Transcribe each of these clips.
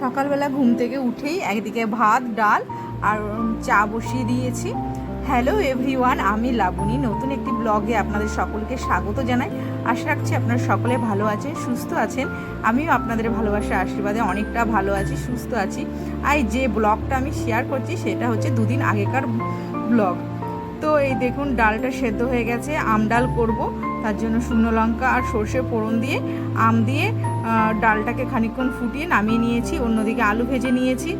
সকালবেলা ঘুম থেকে উঠেই একদিকে ভাত, ডাল আর চা বসিয়ে দিয়েছি। হ্যালো এভরিওয়ান আমি লাবণী। নতুন একটি ব্লগে আপনাদের সকলকে স্বাগত জানাই। আশা রাখছি আপনারা সকলে ভালো আছেন, সুস্থ আছেন। আমিও আপনাদের ভালোবাসা আশীর্বাদে অনেকটা ভালো আছি, সুস্থ আছি। আর যে ব্লগটা আমি শেয়ার করছি, সেটা হচ্ছে দুদিন আগেকার ব্লগ। তো এই দেখুন, ডালটা সেদ্ধ হয়ে গেছে, আম ডাল করব। তার জন্য শুকনো লঙ্কা আর সর্ষে ফোড়ন দিয়ে, আম দিয়ে ডালটাকে খানিকক্ষণ ফুটিয়ে নামিয়ে নিয়েছি। অন্যদিকে আলু ভেজে নিয়েছি।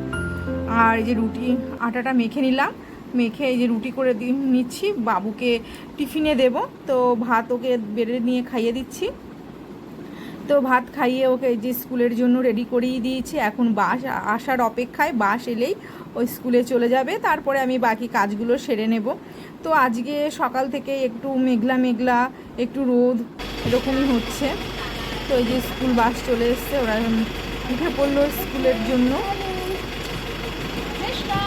আর এই যে রুটি আটাটা মেখে নিলাম। মেখে এই যে রুটি করে নিচ্ছি। বাবুকে টিফিনে দেব। তো ভাত ওকে বেড়ে নিয়ে খাইয়ে দিচ্ছি। তো ভাত খাইয়ে ওকে যে স্কুলের জন্য রেডি করিয়ে দিয়েছি। এখন বাস আসার অপেক্ষায় বাস এলেই ওই স্কুলে চলে যাবে। তারপরে আমি বাকি কাজগুলো সেরে নেব। তো আজকে সকাল থেকে একটু মেঘলা মেঘলা, একটু রোদ এরকমই হচ্ছে। তো এই যে স্কুল বাস চলে এসছে, ওরা উঠে পড়ল স্কুলের জন্য।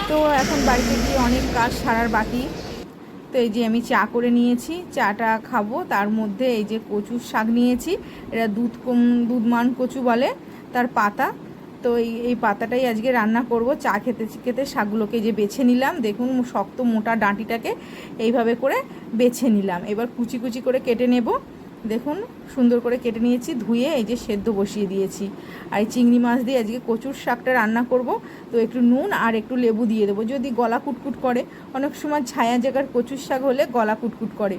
তো এখন বাড়িতে গিয়ে অনেক কাজ সারার বাকি। তো এই যে আমি চা করে নিয়েছি, চাটা খাব। তার মধ্যে এই যে কচুর শাক নিয়েছি এরা দুধ কম দুধমান কচু বলে তার পাতা। তো এই এই পাতাটাই আজকে রান্না করব। চা খেতে খেতে শাকগুলোকে যে বেছে নিলাম। দেখুন, শক্ত মোটা ডাঁটিটাকে এইভাবে করে বেছে নিলাম। এবার কুচি কুচি করে কেটে নেব। দেখুন, সুন্দর করে কেটে নিয়েছি, ধুয়ে এই যে সেদ্ধ বসিয়ে দিয়েছি। আর এই চিংড়ি মাছ দিয়ে আজকে কচুর শাকটা রান্না করব। তো একটু নুন আর একটু লেবু দিয়ে দেবো। যদি গলা কুটকুট করে, অনেক সময় ছায়া জায়গার কচুর শাক হলে গলা কুটকুট করে।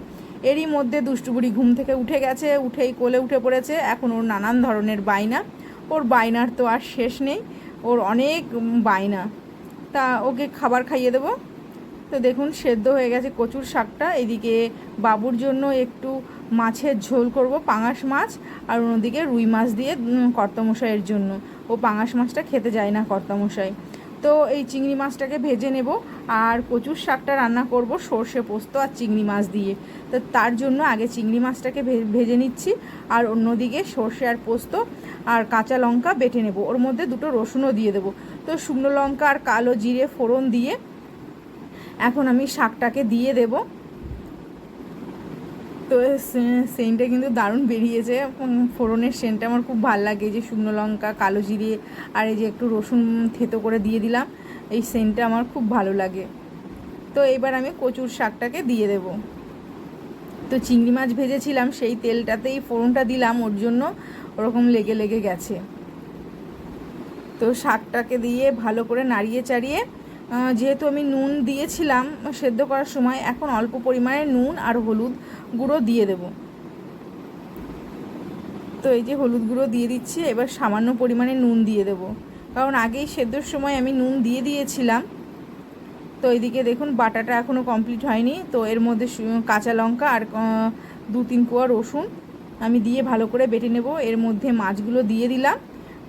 এরই মধ্যে দুষ্টুবুড়ি ঘুম থেকে উঠে গেছে, উঠেই কোলে উঠে পড়েছে। এখন ওর নানান ধরনের বায়না। ওর বায়নার তো আর শেষ নেই, ওর অনেক বায়না। তা ওকে খাবার খাইয়ে দেবো। তো দেখুন, সেদ্ধ হয়ে গেছে কচুর শাকটা। এদিকে বাবুর জন্য একটু মাছের ঝোল করব, পাঙাশ মাছ, আর অন্যদিকে রুই মাছ দিয়ে কর্তামশাইয়ের জন্য। ও পাঙাশ মাছটা খেতে যায় না কর্তামশাই। তো এই চিংড়ি মাছটাকে ভেজে নেব, আর কচুর শাকটা রান্না করব সর্ষে পোস্ত আর চিংড়ি মাছ দিয়ে। তো তার জন্য আগে চিংড়ি মাছটাকে ভেজে নিচ্ছি, আর অন্যদিকে সর্ষে আর পোস্ত আর কাঁচা লঙ্কা বেটে নেব। ওর মধ্যে দুটো রসুনও দিয়ে দেবো। তো শুকনো লঙ্কা আর কালো জিরে ফোড়ন দিয়ে এখন আমি শাকটাকে দিয়ে দেব। তো সেন্টটা কিন্তু দারুণ বেরিয়েছে। ফোড়নের সেন্টটা আমার খুব ভালো লাগে। যে শুকনো লঙ্কা, কালো জিরে আর এই যে একটু রসুন থেতো করে দিয়ে দিলাম, এই সেন্টটা আমার খুব ভালো লাগে। তো এবার আমি কচুর শাকটাকে দিয়ে দেব। তো চিংড়ি মাছ ভেজেছিলাম, সেই তেলটাতেই ফোড়নটা দিলাম, ওর জন্য ওরকম লেগে লেগে গেছে। তো শাকটাকে দিয়ে ভালো করে নাড়িয়ে চাড়িয়ে যেহেতু আমি নুন দিয়েছিলাম সেদ্ধ করার সময়, এখন অল্প পরিমাণে নুন আর হলুদ গুঁড়ো দিয়ে দেব। তো এই যে হলুদ গুঁড়ো দিয়ে দিচ্ছি, এবার সামান্য পরিমাণে নুন দিয়ে দেব। কারণ আগেই সেদ্ধর সময় আমি নুন দিয়ে দিয়েছিলাম। তো এইদিকে দেখুন, বাটাটা এখনও কমপ্লিট হয়নি। তো এর মধ্যে কাঁচা লঙ্কা আর দু তিন কোয়া রসুন আমি দিয়ে ভালো করে বেটে নেব। এর মধ্যে মাছগুলো দিয়ে দিলাম।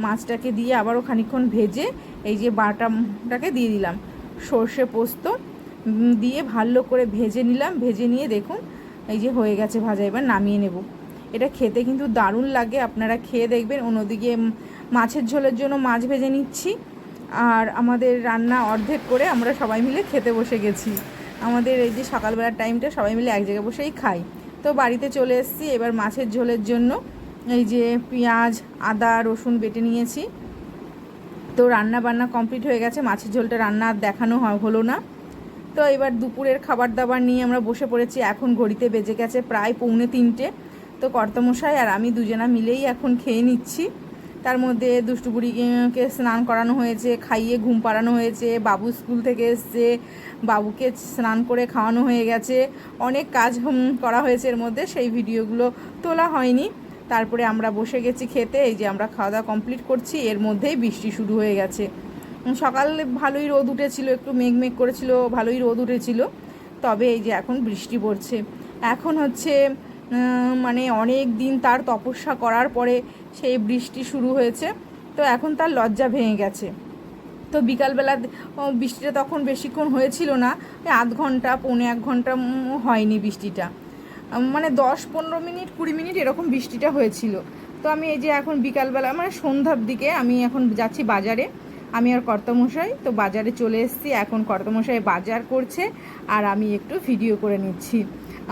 মাছটাকে দিয়ে আবারও খানিকক্ষণ ভেজে এই যে বাটাটাকে দিয়ে দিলাম। সর্ষে পোস্ত দিয়ে ভালো করে ভেজে নিলাম। ভেজে নিয়ে দেখুন, এই যে হয়ে গেছে ভাজা, এবার নামিয়ে নেব। এটা খেতে কিন্তু দারুণ লাগে, আপনারা খেয়ে দেখবেন। অন্যদিকে মাছের ঝোলের জন্য মাছ ভেজে নিচ্ছি। আর আমাদের রান্না অর্ধেক করে আমরা সবাই মিলে খেতে বসে গেছি। আমাদের এই যে সকালবেলার টাইমটা সবাই মিলে এক জায়গায় বসেই খাই। তো বাড়িতে চলে এসেছি, এবার মাছের ঝোলের জন্য এই যে পেঁয়াজ, আদা, রসুন বেটে নিয়েছি। তো রান্না বান্না কমপ্লিট হয়ে গেছে। মাছের ঝোলটা রান্না আর দেখানো হলো না। তো এবার দুপুরের খাবার দাবার নিয়ে আমরা বসে পড়েছি। এখন ঘড়িতে বেজে গেছে প্রায় পৌনে তিনটে। তো কর্তমশাই আর আমি দুজনা মিলেই এখন খেয়ে নিচ্ছি। তার মধ্যে দুষ্টুবুড়িকে স্নান করানো হয়েছে, খাইয়ে ঘুম পাড়ানো হয়েছে, বাবু স্কুল থেকে এসছে, বাবুকে স্নান করে খাওয়ানো হয়ে গেছে। অনেক কাজ করা হয়েছে এর মধ্যে। সেই ভিডিওগুলো তোলা হয়নি। তারপরে আমরা বসে গেছি খেতে, এই যে আমরা খাওয়া দাওয়া কমপ্লিট করছি, এর মধ্যেই বৃষ্টি শুরু হয়ে গেছে। সকাল ভালোই রোদ উঠেছিল, একটু মেঘ মেঘ করেছিল, ভালোই রোদ উঠেছিল, তবে এই যে এখন বৃষ্টি পড়ছে। এখন হচ্ছে মানে অনেক দিন তার তপস্যা করার পরে সেই বৃষ্টি শুরু হয়েছে, তো এখন তার লজ্জা ভেঙে গেছে। তো বিকালবেলা বৃষ্টিটা তখন বেশিক্ষণ হয়েছিল না আধ ঘণ্টা, পৌনে এক ঘণ্টা হয়নি বৃষ্টিটা। মানে দশ, পনেরো মিনিট, কুড়ি মিনিট এরকম বৃষ্টিটা হয়েছিল। তো আমি এই যে এখন বিকালবেলা মানে সন্ধ্যার দিকে আমি এখন যাচ্ছি বাজারে। আমি আর কর্তামশাই, তো বাজারে চলে এসেছি। এখন কর্তামশাই বাজার করছে আর আমি একটু ভিডিও করে নিচ্ছি।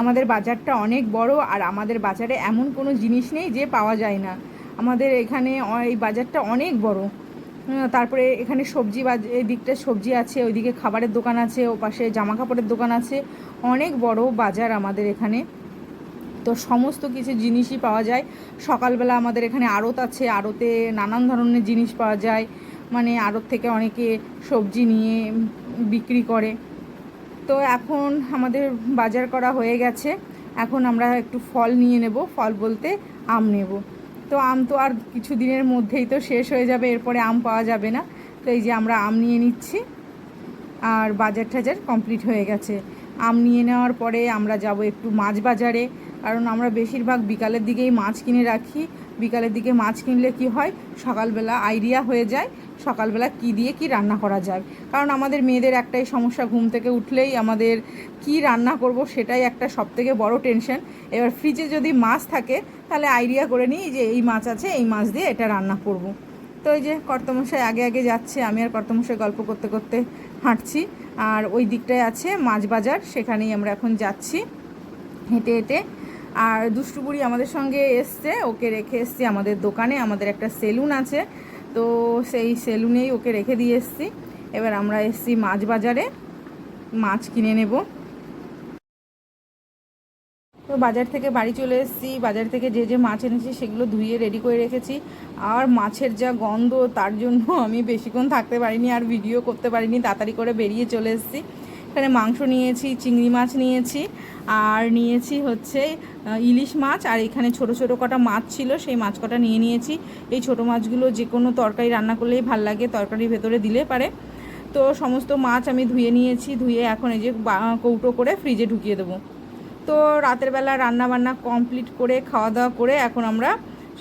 আমাদের বাজারটা অনেক বড় আর আমাদের বাজারে এমন কোনো জিনিস নেই যে পাওয়া যায় না। আমাদের এখানে এই বাজারটা অনেক বড়। তারপরে এখানে সবজি বাজ দিকটা সবজি আছে, ওইদিকে খাবারের দোকান আছে ও পাশে জামা কাপড়ের দোকান আছে। অনেক বড় বাজার আমাদের এখানে। তো সমস্ত কিছু জিনিসই পাওয়া যায়। সকালবেলা আমাদের এখানে আড়ত আছে, আড়তে নানান ধরনের জিনিস পাওয়া যায়। মানে আড়ত থেকে অনেকে সবজি নিয়ে বিক্রি করে। তো এখন আমাদের বাজার করা হয়ে গেছে। এখন আমরা একটু ফল নিয়ে নেব, ফল বলতে আম নেব। তো আম তো আর কিছু দিনের মধ্যেই তো শেষ হয়ে যাবে, এরপরে আম পাওয়া যাবে না। তো এই যে আমরা আম নিয়ে নিচ্ছি। আর বাজার টাজার কমপ্লিট হয়ে গেছে। আম নিয়ে নেওয়ার পরে আমরা যাব একটু মাছ বাজারে। কারণ আমরা বেশিরভাগ বিকালের দিকেই মাছ কিনে রাখি। বিকালের দিকে মাছ কিনলে কি হয়? সকালবেলা আইডিয়া হয়ে যায়, সকালবেলা কি দিয়ে কি রান্না করা যায়। কারণ আমাদের মেয়েদের একটাই সমস্যা, ঘুম থেকে উঠলেই আমাদের কি রান্না করব সেটাই একটা সবথেকে বড় টেনশন। এবার ফ্রিজে যদি মাছ থাকে, তাহলে আইডিয়া করে নিই যে এই মাছ আছে, এই মাছ দিয়ে এটা রান্না করব। তো এই যে কর্তমশাই আগে আগে যাচ্ছে, আমি আর কর্তমশাই গল্প করতে করতে হাঁটছি। আর ওই দিকটায় আছে মাছ বাজার, সেখানেই আমরা এখন যাচ্ছি হেঁটে হেঁটে। আর দুষ্টুপুরি আমাদের সঙ্গে এসছে, ওকে রেখে এসছি আমাদের দোকানে, আমাদের একটা সেলুন আছে। তো সেই সেলুনেই ওকে রেখে দিয়ে এসছি। এবার আমরা এসছি মাছ বাজারে, মাছ কিনে নেব। বাজার থেকে বাড়ি চলে এসেছি, বাজার থেকে যে যে মাছ এনেছি সেগুলো ধুয়ে রেডি করে রেখেছি। আর মাছের যা গন্ধ, তার জন্য আমি বেশিক্ষণ থাকতে পারিনি আর ভিডিও করতে পারিনি, তাড়াতাড়ি করে বেরিয়ে চলে এসেছি। এখানে মাংস নিয়েছি, চিংড়ি মাছ নিয়েছি, আর নিয়েছি হচ্ছে ইলিশ মাছ, আর এখানে ছোট ছোট কটা মাছ ছিল, সেই মাছ কটা নিয়ে নিয়েছি। এই ছোট মাছগুলো যে কোনো তরকারি রান্না করলেই ভালো লাগে, তরকারির ভেতরে দিলে পারে। তো সমস্ত মাছ আমি ধুয়ে নিয়েছি, ধুয়ে এখন এই যে কৌটো করে ফ্রিজে ঢুকিয়ে দেবো। তো রাতের বেলা রান্না বান্না কমপ্লিট করে খাওয়া দাওয়া করে এখন আমরা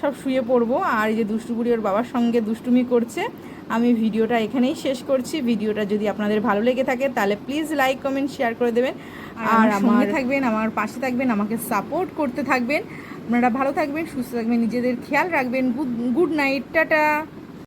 সব শুয়ে পড়ব। আর এই যে দুষ্টুপুরি ওর বাবার সঙ্গে দুষ্টুমি করছে আমি ভিডিওটা এখানেই শেষ করছি। ভিডিওটা যদি আপনাদের ভালো লেগে থাকে তাহলে প্লিজ লাইক কমেন্ট শেয়ার করে দেবেন। আর আমার থাকবেন আমার পাশে থাকবেন আমাকে সাপোর্ট করতে থাকবেন। আপনারা ভালো থাকবেন সুস্থ থাকবেন নিজেদের খেয়াল রাখবেন। Good good night tata.